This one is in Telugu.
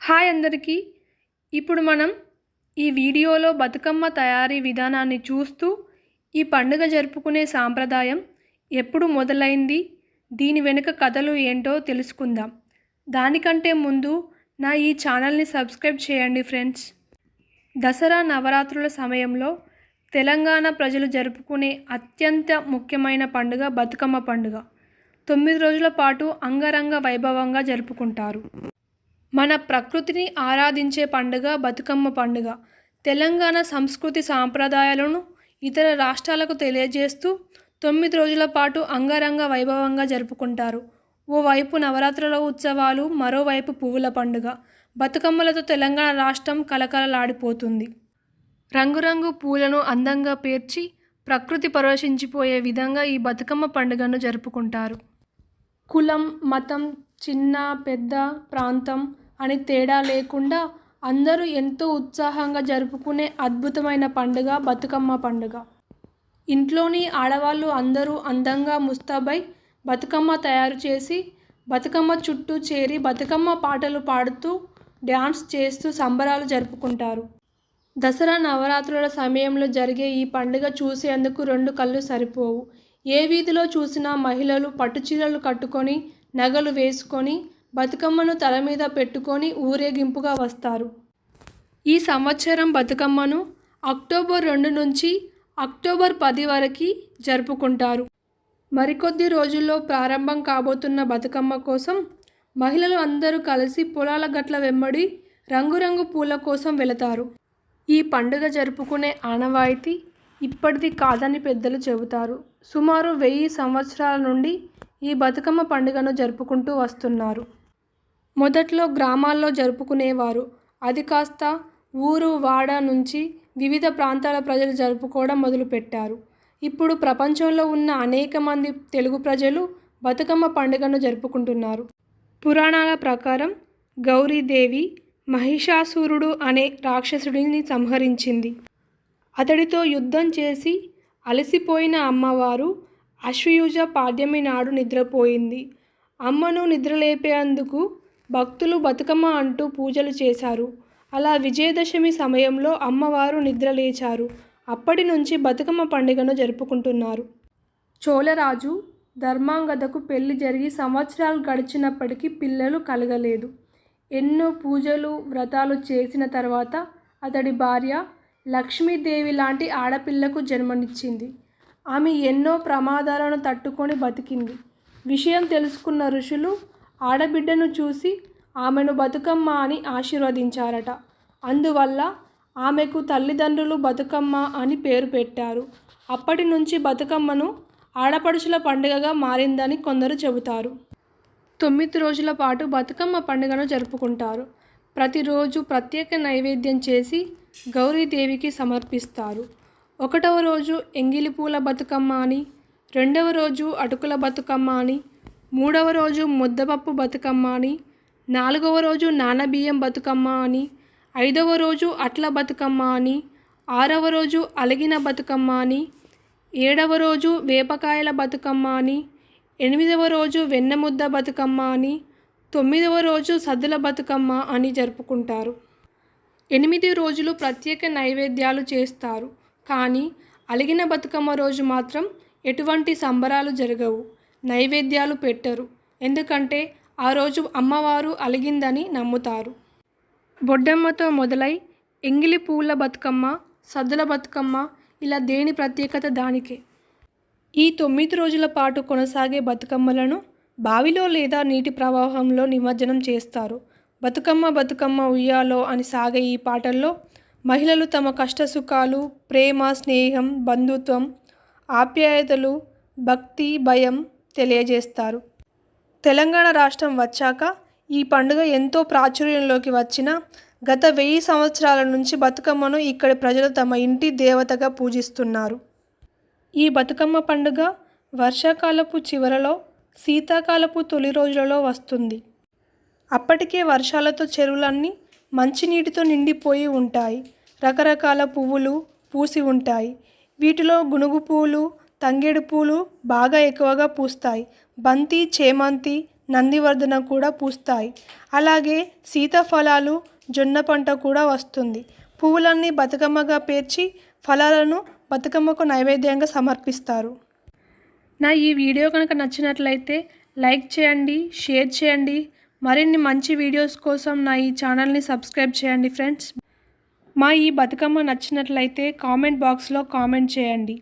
హాయ్ అందరికీ. ఇప్పుడు మనం ఈ వీడియోలో బతుకమ్మ తయారీ విధానాన్ని చూస్తూ ఈ పండుగ జరుపుకునే సాంప్రదాయం ఎప్పుడు మొదలైంది దీని వెనుక కథలు ఏంటో తెలుసుకుందాం. దానికంటే ముందు నా ఈ ఛానల్ని సబ్స్క్రైబ్ చేయండి ఫ్రెండ్స్. దసరా నవరాత్రుల సమయంలో తెలంగాణ ప్రజలు జరుపుకునే అత్యంత ముఖ్యమైన పండుగ బతుకమ్మ పండుగ. తొమ్మిది రోజుల పాటు అంగరంగ వైభవంగా జరుపుకుంటారు. మన ప్రకృతిని ఆరాధించే పండుగ బతుకమ్మ పండుగ. తెలంగాణ సంస్కృతి సాంప్రదాయాలను ఇతర రాష్ట్రాలకు తెలియజేస్తూ తొమ్మిది రోజుల పాటు అంగరంగ వైభవంగా జరుపుకుంటారు. ఓవైపు నవరాత్రుల ఉత్సవాలు మరోవైపు పువ్వుల పండుగ. బతుకమ్మలతో తెలంగాణ రాష్ట్రం కలకలలాడిపోతుంది. రంగురంగు పూలను అందంగా పేర్చి ప్రకృతి పరవశించిపోయే విధంగా ఈ బతుకమ్మ పండుగను జరుపుకుంటారు. కులం మతం చిన్న పెద్ద ప్రాంతం అని తేడా లేకుండా అందరూ ఎంతో ఉత్సాహంగా జరుపుకునే అద్భుతమైన పండుగ బతుకమ్మ పండుగ. ఇంట్లోని ఆడవాళ్ళు అందరూ అందంగా ముస్తాబై బతుకమ్మ తయారు చేసి బతుకమ్మ చుట్టూ చేరి బతుకమ్మ పాటలు పాడుతూ డ్యాన్స్ చేస్తూ సంబరాలు జరుపుకుంటారు. దసరా నవరాత్రుల సమయంలో జరిగే ఈ పండుగ చూసేందుకు రెండు కళ్ళు సరిపోవు. ఏ వీధిలో చూసినా మహిళలు పట్టుచీరలు కట్టుకొని నగలు వేసుకొని బతుకమ్మను తల మీద పెట్టుకొని ఊరేగింపుగా వస్తారు. ఈ సంవత్సరం బతుకమ్మను అక్టోబర్ రెండు నుంచి అక్టోబర్ పది వరకు జరుపుకుంటారు. మరికొద్ది రోజుల్లో ప్రారంభం కాబోతున్న బతుకమ్మ కోసం మహిళలు అందరూ కలిసి పొలాల గట్ల వెంబడి రంగురంగు పూల కోసం వెళతారు. ఈ పండుగ జరుపుకునే ఆనవాయితీ ఇప్పటిది కాదని పెద్దలు చెబుతారు. సుమారు వెయ్యి సంవత్సరాల నుండి ఈ బతుకమ్మ పండుగను జరుపుకుంటూ వస్తున్నారు. మొదట్లో గ్రామాల్లో జరుపుకునేవారు. అది కాస్త ఊరు వాడ నుంచి వివిధ ప్రాంతాల ప్రజలు జరుపుకోవడం మొదలుపెట్టారు. ఇప్పుడు ప్రపంచంలో ఉన్న అనేక మంది తెలుగు ప్రజలు బతుకమ్మ పండుగను జరుపుకుంటున్నారు. పురాణాల ప్రకారం గౌరీదేవి మహిషాసురుడు అనే రాక్షసుడిని సంహరించింది. అతడితో యుద్ధం చేసి అలసిపోయిన అమ్మవారు అశ్వయుజ పాడ్యమి నాడు నిద్రపోయింది. అమ్మను నిద్రలేపేందుకు భక్తులు బతుకమ్మ అంటూ పూజలు చేశారు. అలా విజయదశమి సమయంలో అమ్మవారు నిద్రలేచారు అప్పటి నుంచి బతుకమ్మ పండుగను జరుపుకుంటున్నారు. చోళరాజు ధర్మాంగదకు పెళ్ళి జరిగి సంవత్సరాలు గడిచినప్పటికీ పిల్లలు కలగలేదు. ఎన్నో పూజలు వ్రతాలు చేసిన తర్వాత అతడి భార్య లక్ష్మీదేవి లాంటి ఆడపిల్లకు జన్మనిచ్చింది. ఆమె ఎన్నో ప్రమాదాలను తట్టుకొని బతికింది. విషయం తెలుసుకున్న ఋషులు ఆడబిడ్డను చూసి ఆమెను బతుకమ్మ అని ఆశీర్వదించారట. అందువల్ల ఆమెకు తల్లిదండ్రులు బతుకమ్మ అని పేరు పెట్టారు. అప్పటి నుంచి బతుకమ్మను ఆడపడుచుల పండుగగా మారిందని కొందరు చెబుతారు. తొమ్మిది రోజుల పాటు బతుకమ్మ పండుగను జరుపుకుంటారు. ప్రతిరోజు ప్రత్యేక నైవేద్యం చేసి గౌరీదేవికి సమర్పిస్తారు. ఒకటవ రోజు ఎంగిలి పూల బతుకమ్మ అని రెండవ రోజు అటుకుల బతుకమ్మ అని మూడవ రోజు ముద్దపప్పు బతుకమ్మ అని నాలుగవ రోజు నానబియ్యం బతుకమ్మ అని ఐదవ రోజు అట్ల బతుకమ్మ అని ఆరవ రోజు అలిగిన బతుకమ్మ అని ఏడవ రోజు వేపకాయల బతుకమ్మ అని ఎనిమిదవ రోజు వెన్నముద్ద బతుకమ్మ అని తొమ్మిదవ రోజు సద్దుల బతుకమ్మ అని జరుపుకుంటారు. ఎనిమిది రోజులు ప్రత్యేక నైవేద్యాలు చేస్తారు. కానీ అలిగిన బతుకమ్మ రోజు మాత్రం ఎటువంటి సంబరాలు జరగవు. నైవేద్యాలు పెట్టరు. ఎందుకంటే ఆ రోజు అమ్మవారు అలిగిందని నమ్ముతారు. బొడ్డమ్మతో మొదలై ఎంగిలి పూల బతుకమ్మ సద్దుల బతుకమ్మ ఇలా దేని ప్రత్యేకత దానికే? ఈ తొమ్మిది రోజుల పాటు కొనసాగే బతుకమ్మలను బావిలో లేదా నీటి ప్రవాహంలో నిమజ్జనం చేస్తారు. బతుకమ్మ బతుకమ్మ ఉయ్యాలో అని సాగే ఈ పాటల్లో మహిళలు తమ కష్టసుఖాలు ప్రేమ స్నేహం బంధుత్వం ఆప్యాయతలు భక్తి భయం తెలియజేస్తారు. తెలంగాణ రాష్ట్రం వచ్చాక ఈ పండుగ ఎంతో ప్రాచుర్యంలోకి వచ్చిన గత వెయ్యి సంవత్సరాల నుంచి బతుకమ్మను ఇక్కడి ప్రజలు తమ ఇంటి దేవతగా పూజిస్తున్నారు. ఈ బతుకమ్మ పండుగ వర్షాకాలపు చివరలో శీతాకాలపు తొలి రోజులలో వస్తుంది. అప్పటికే వర్షాలతో చెరువులన్నీ మంచినీటితో నిండిపోయి ఉంటాయి. రకరకాల పువ్వులు పూసి ఉంటాయి. వీటిలో గునుగు పూలు తంగేడు పూలు బాగా ఎక్కువగా పూస్తాయి. బంతి చేమంతి నందివర్ధన కూడా పూస్తాయి. అలాగే సీతాఫలాలు జొన్న పంట కూడా వస్తుంది. పువ్వులన్నీ బతుకమ్మగా పేర్చి ఫలాలను బతుకమ్మకు నైవేద్యంగా సమర్పిస్తారు. నా ఈ వీడియో కనుక నచ్చినట్లయితే లైక్ చేయండి షేర్ చేయండి. మరిన్ని మంచి వీడియోస్ కోసం నా ఈ ఛానల్ని సబ్స్క్రైబ్ చేయండి ఫ్రెండ్స్. మా ఈ బతుకమ్మ నచ్చినట్లయితే కామెంట్ బాక్స్లో కామెంట్ చేయండి.